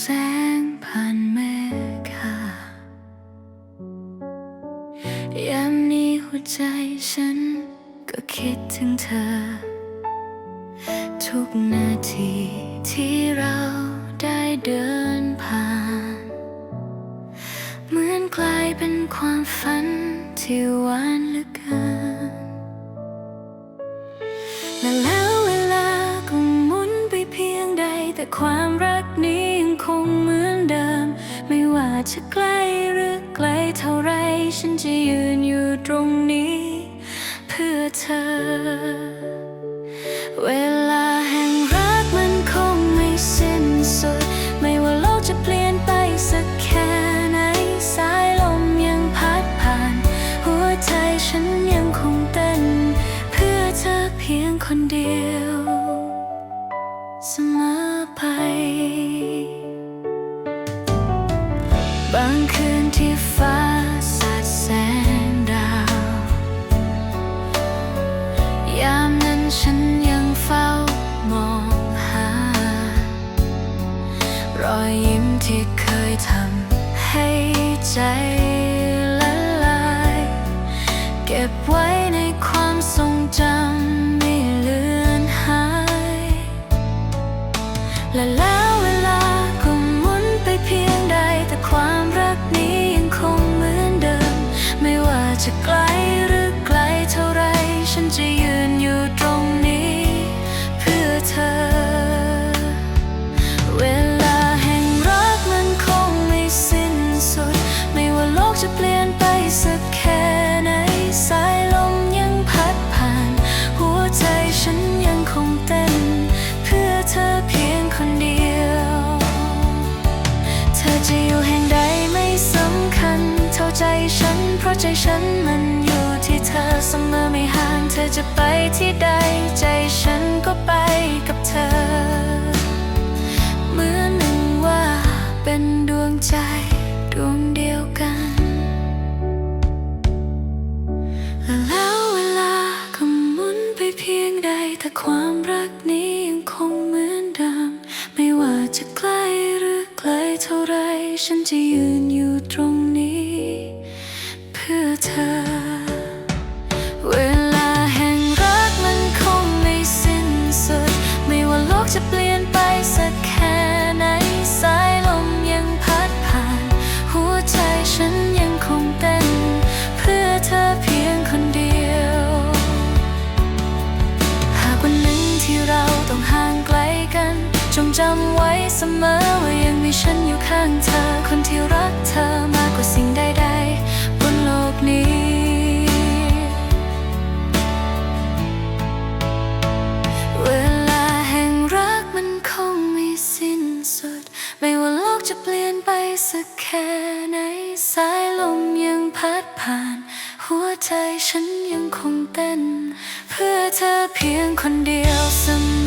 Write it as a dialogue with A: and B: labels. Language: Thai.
A: แสงผ่านเมฆายามนี้หัวใจฉันก็คิดถึงเธอ ทุกนาทีที่เราได้เดินผ่าน เหมือนกลายเป็นความฝันที่หวานเหลือเกินและแล้วเวลาก็หมุนไปเพียงใดแต่ความรัก จะใกล้หรือไกลเท่าไร ฉันจะยืนอยู่ตรงนี้ เพื่อเธอ เวลาแห่งรักมันคงไม่สิ้นสุด ไม่ว่าโลกจะเปลี่ยนไปสักแค่ไหน สายลมยังพัดผ่าน หัวใจฉันยังคงเต้น เพื่อเธอเพียงคนเดียวเสมอ ที่ฟ้าสาดแสงดาว ยามนั้นฉันยังเฝ้ามองหา รอยยิ้มที่เคยทำให้ใจ กจะเปลี่ยนไปสักแค่ไหน สายลมยังพัดผ่าน หัวใจฉันยังคงเต้น เพื่อเธอเพียงคนเดียว เธอจะอยู่แห่งใดไม่สำคัญ เท่าใจฉัน เพราะใจฉันมันอยู่ที่เธอเสมอไม่ห่าง เธอจะไปที่ใด ใจฉันก็ไปกับเธอ แต่ความรักนี้ยังคงเหมือนเดิม ไม่ว่าจะใกล้หรือไกลเท่าไร ฉันจะยืนอยู่ตรงนี้ เพื่อเธอ สักแค่ไหนสายลมยังพัดผ่าน หัวใจฉันยังคงเต้น เพื่อเธอเพียงคนเดียวเสมอ